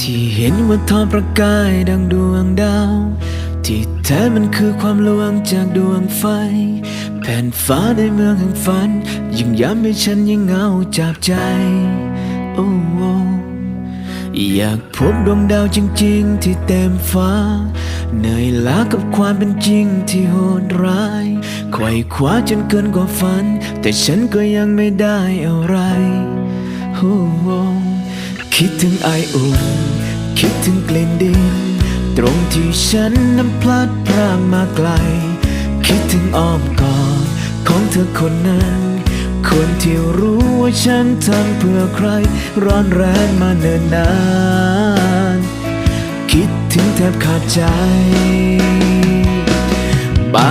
ที่เห็นว่าทอประกายดังดวงดาว ที่แท้มันคือความลวงจากดวงไฟ แผ่นฟ้าในเมืองแห่งฝัน ยิ่งย้ำให้ฉันยิ่งเหงาจับใจโอ้โอ้อยากพบดวงดาวจริง ๆ ที่เต็มฟ้า เหนื่อยล้ากับความเป็นจริงที่โหดร้ายไขว่คว้าจนเกินกว่าฝัน แต่ฉันก็ยังไม่ได้อะไรโอ้ คิดถึงไออุ่น คิดถึงกลิ่นดิน ตรงที่ฉันนั้นพลัดพรากมาไกล คิดถึงอ้อมกอดของเธอคนนั้น คนที่รู้ว่าฉันทำเพื่อใคร ร้อนแรงมาเนิ่นนาน คิดถึงแทบขาดใจบ้า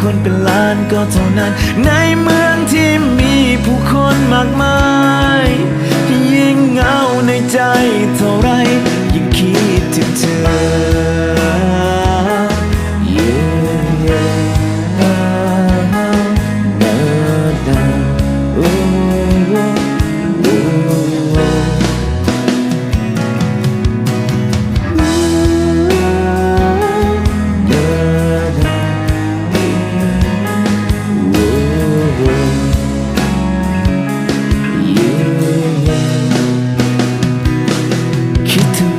คนเป็นล้านก็เท่านั้น ในเมืองที่มีผู้คนมากมาย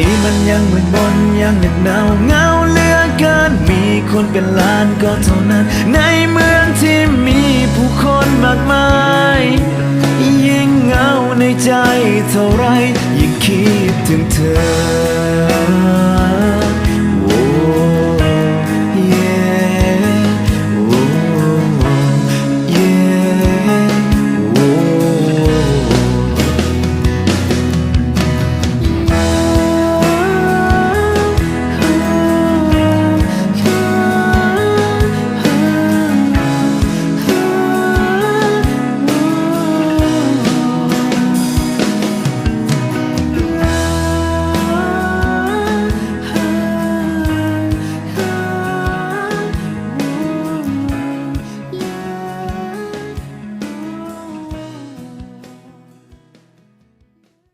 นี้มันยังมืดมนยังเหนักหนาวเงาเหลือเกิน มีคนเป็นล้านก็เท่านั้น ในเมืองที่มีผู้คนมากมาย ยิ่งเหงาในใจเท่าไรยิ่งคิดถึงเธอ